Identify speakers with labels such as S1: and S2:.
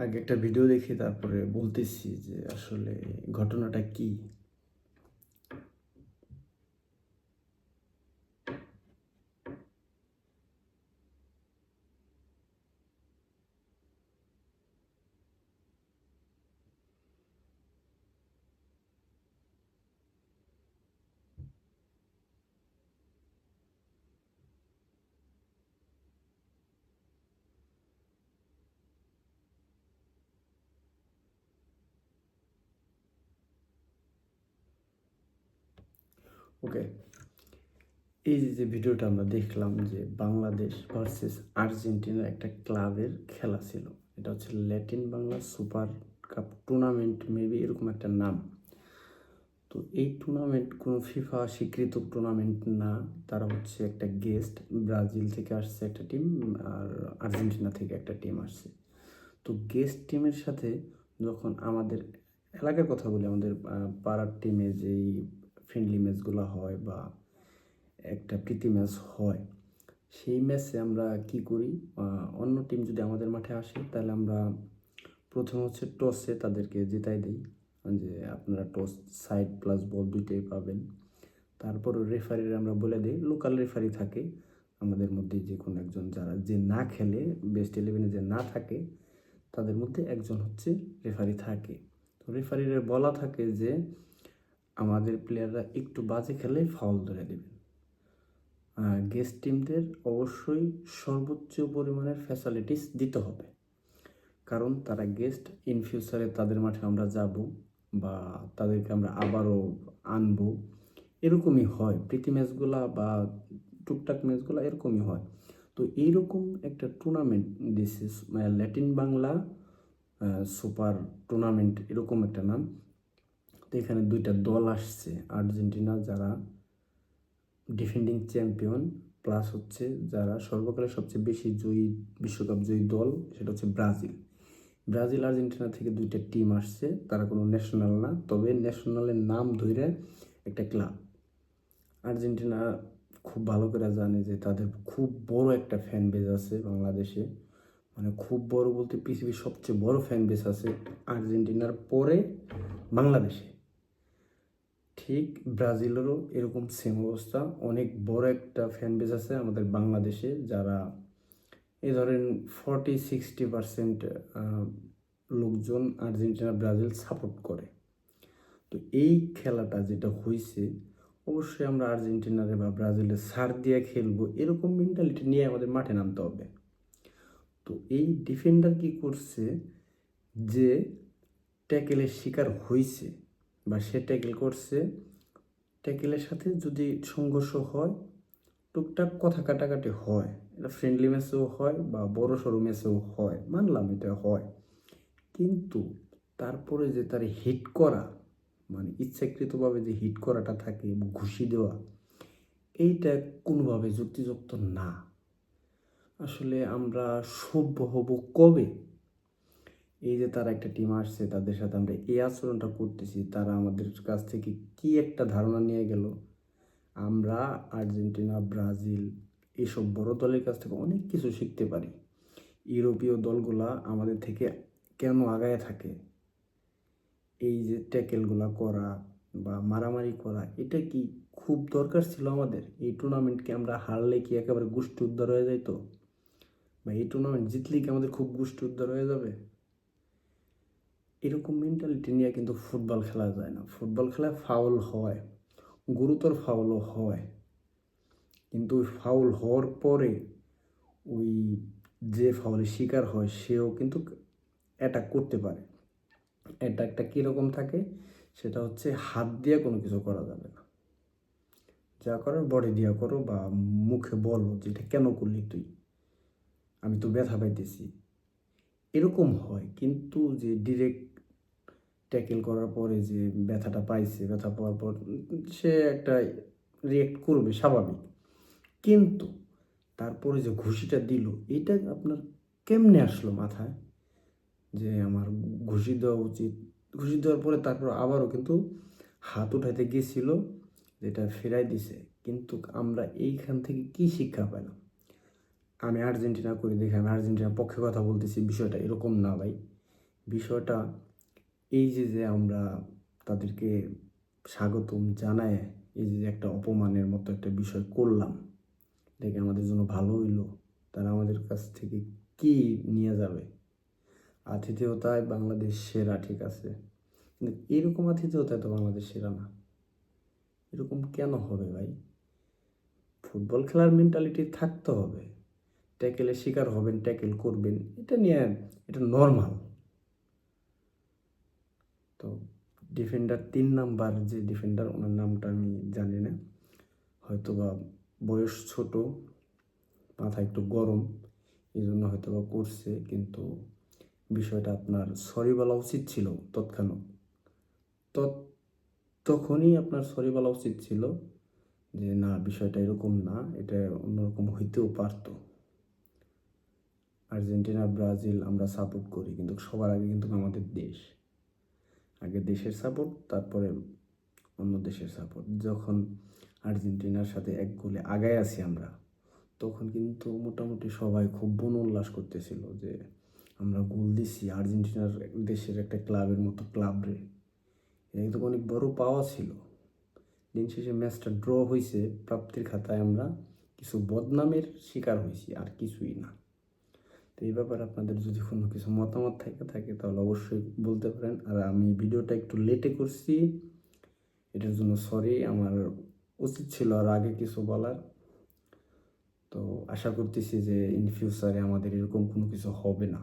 S1: আগে একটা ভিডিও দেখি তারপরে বলতেছি যে আসলে ঘটনাটা কি? ওকে এই যে ভিডিওটা আমরা দেখলাম যে বাংলাদেশ ভার্সেস আর্জেন্টিনার একটা ক্লাবের খেলা ছিল। এটা হচ্ছে Latin Bangla super cup tournament maybe এরকম একটা নাম। তো এই টুর্নামেন্ট কোনো ফিফা স্বীকৃত টুর্নামেন্ট না। তারা হচ্ছে একটা গেস্ট ব্রাজিল থেকে আসছে একটা টিম আর আর্জেন্টিনা থেকে একটা টিম আসছে। তো গেস্ট টিমের সাথে যখন আমাদের এলাকার কথা বলি, আমাদের পাড়ার টিমে যেই ফ্রেন্ডলি ম্যাচগুলো হয় বা একটা প্রীতি ম্যাচ হয়, সেই ম্যাচে আমরা কি করি? অন্য টিম যদি আমাদের মাঠে আসে, তাহলে আমরা প্রথম হচ্ছে টসে তাদেরকে জেতাই দিই। যে আপনারা টস সাইড প্লাস বল দুইটাই পাবেন। তারপর রেফারির আমরা বলে দিই লোকাল রেফারি থাকে। আমাদের মধ্যে যে কোনো একজন যারা যে না খেলে বেস্ট ইলেভেনে যে না থাকে, তাদের মধ্যে একজন হচ্ছে রেফারি থাকে। তো রেফারির বলা থাকে যে আমাদের প্লেয়াররা একটু বাজে খেলে ফাউল ধরে দেবেন গেস্ট টিমদের অবশ্যই সর্বোচ্চ পরিমাণের ফ্যাসিলিটিস দিতে হবে। কারণ তারা গেস্ট ইন ফিউচারে তাদের মাঠে আমরা যাব বা তাদেরকে আমরা আবারও আনব, এরকমই হয়। প্রীতি ম্যাচগুলা বা টুকটাক ম্যাচগুলা এরকমই হয়। তো এইরকম একটা tournament this is Latin Bangla super tournament এরকম একটা নাম। তো এখানে দুইটা দল আসছে। আর্জেন্টিনা যারা ডিফেন্ডিং চ্যাম্পিয়ন প্লাস হচ্ছে যারা সর্বকালের সবচেয়ে বেশি জয়ী বিশ্বকাপ জয়ী দল, সেটা হচ্ছে ব্রাজিল। ব্রাজিল, আর্জেন্টিনা থেকে দুইটা টিম আসছে, তারা কোনো ন্যাশনাল না, তবে ন্যাশনালের নাম ধরে একটা ক্লাব আর্জেন্টিনা খুব ভালো করে জানে যে তাদের খুব বড় একটা ফ্যান বেজ আছে বাংলাদেশে। মানে খুব বড় বলতে পৃথিবীর সবচেয়ে বড় ফ্যান বেস আছে আর্জেন্টিনার পরে বাংলাদেশে। ঠিক ব্রাজিলেরও এরকম সেম অবস্থা। অনেক বড় একটা ফ্যান বেস আছে আমাদের বাংলাদেশে যারা এ ধরেন ফর্টি সিক্সটি পার্সেন্ট লোকজন আর্জেন্টিনা, ব্রাজিল সাপোর্ট করে। তো এই খেলাটা যেটা হয়েছে অবশ্যই আমরা আর্জেন্টিনারে বা ব্রাজিলের সার দিয়ে খেলব, এরকম মেন্টালিটি নিয়ে আমাদের মাঠে নামতে হবে। তো এই ডিফেন্ডার কি করছে, যে ট্যাকেলের শিকার হয়েছে বা সে ট্যাকেল করছে ট্যাকেলের সাথে যদি সংঘর্ষ হয়, টুকটাক কথা কাটাকাটি হয়, এটা ফ্রেন্ডলি ম্যাচেও হয় বা বড় সড়ো ম্যাচেও হয়, মানলাম এটা হয়। কিন্তু তারপরে যে তার হিট করা মানে ইচ্ছাকৃতভাবে যে হিট করাটা থাকে ঘুষি দেওয়া, এইটা কোনোভাবে যুক্তিযুক্ত না। আসলে আমরা সভ্য হব কবে? এই যে তারা একটা টিম আসছে, তাদের সাথে আমরা এই আচরণটা করতেছি, তারা আমাদের কাছ থেকে কি একটা ধারণা নিয়ে গেল? আমরা আর্জেন্টিনা, ব্রাজিল এইসব বড় দলের কাছ থেকে অনেক কিছু শিখতে পারি। ইউরোপীয় দলগুলা আমাদের থেকে কেন আগায় থাকে? এই যে ট্যাকেলগুলা করা বা মারামারি করা, এটা কি খুব দরকার ছিল আমাদের? এই টুর্নামেন্টকে আমরা হারলে কি একেবারে গোষ্ঠী উদ্ধার হয়ে যাইতো? বা এই টুর্নামেন্ট জিতলে কি আমাদের খুব গোষ্ঠী উদ্ধার হয়ে যাবে? এরকম মেন্টালিটি নিয়ে কিন্তু ফুটবল খেলা যায় না। ফুটবল খেলায় ফাউল হয়, গুরুতর ফাউলও হয়। কিন্তু ওই ফাউল হওয়ার পরে ওই যে ফাউলের শিকার হয়, সেও কিন্তু অ্যাটাক করতে পারে। অ্যাটাকটা কীরকম থাকে, সেটা হচ্ছে হাত দিয়ে কোনো কিছু করা যাবে না। যা করার বডি দিয়া করো বা মুখে বলো যে এটা কেন করলি তুই? আমি তো ব্যথা পাইতেছি। এরকম হয়। কিন্তু যে ডিরেক্ট ট্যাকেল করার পরে যে ব্যথাটা পাইছে, ব্যথা পাওয়ার পর সে একটা রিয়েক্ট করবে স্বাভাবিক। কিন্তু তারপরে যে ঘুষিটা দিল, এটা আপনার কেমনে আসলো মাথায়? যে আমার ঘুষি দেওয়া উচিত। ঘুষি দেওয়ার পরে তারপর আবারও কিন্তু হাত উঠাইতে গেছিল, যেটা ফেরাই দিছে। কিন্তু আমরা এইখান থেকে কি শিক্ষা পেলাম আমি আর্জেন্টিনা করি দেখে, আমি আর্জেন্টিনার পক্ষে কথা বলতেছি, বিষয়টা এরকম না ভাই। বিষয়টা এই যে যে আমরা তাদেরকে স্বাগতম জানায়, এই যে একটা অপমানের মতো একটা বিষয় করলাম, দেখে আমাদের জন্য ভালো হইল, তারা আমাদের কাছ থেকে কি নিয়ে যাবে? আতিথেয়তায় বাংলাদেশ সেরা, ঠিক আছে। কিন্তু এরকম আতিথেয়তায় তো বাংলাদেশ সেরা না। এরকম কেন হবে ভাই? ফুটবল খেলার মেন্টালিটি থাকতে হবে। ট্যাকেলের শিকার হবেন ট্যাকেল করবেন, এটা নিয়ে, এটা নর্মাল তো ডিফেন্ডার তিন নাম্বার যে ডিফেন্ডার ওনার নামটা আমি জানি না। হয়তো বা বয়স ছোট, মাথা একটু গরম এই জন্য হয়তো বা করছে, কিন্তু বিষয়টা আপনার সরি বলা উচিত ছিল তৎক্ষণাৎ। তৎ, তখনই আপনার সরি বলা উচিত ছিল যে, না, বিষয়টা এরকম না, এটা অন্যরকম হইতেও পারতো। আর্জেন্টিনা, ব্রাজিল আমরা সাপোর্ট করি, কিন্তু সবার আগে কিন্তু আমাদের দেশ। আগে দেশের সাপোর্ট তারপরে অন্য দেশের সাপোর্ট যখন আর্জেন্টিনার সাথে এক গোলে আগায় আছি আমরা, তখন কিন্তু মোটামুটি সবাই খুব বন উল্লাস করতেছিল যে আমরা গোল দিছি, আর্জেন্টিনার দেশের একটা ক্লাবের মতো ক্লাব রে। এটা কিন্তু অনেক বড় পাওয়া ছিল। দিন শেষে ম্যাচটা ড্র হয়েছে প্রাপ্তির খাতায় আমরা কিছু বদনামের শিকার হয়েছি আর কিছুই না। তো এই ব্যাপারে আপনাদের যদি কোনো কিছু মতামত থেকে, থাকে তাহলে অবশ্যই বলতে পারেন। আর আমি ভিডিওটা একটু লেটে করছি, এটার জন্য সরি আমার উচিত ছিল আর আগে কিছু বলার। তো আশা করতেছি যে ইন ফিউচারে আমাদের এরকম কোনো কিছু হবে না।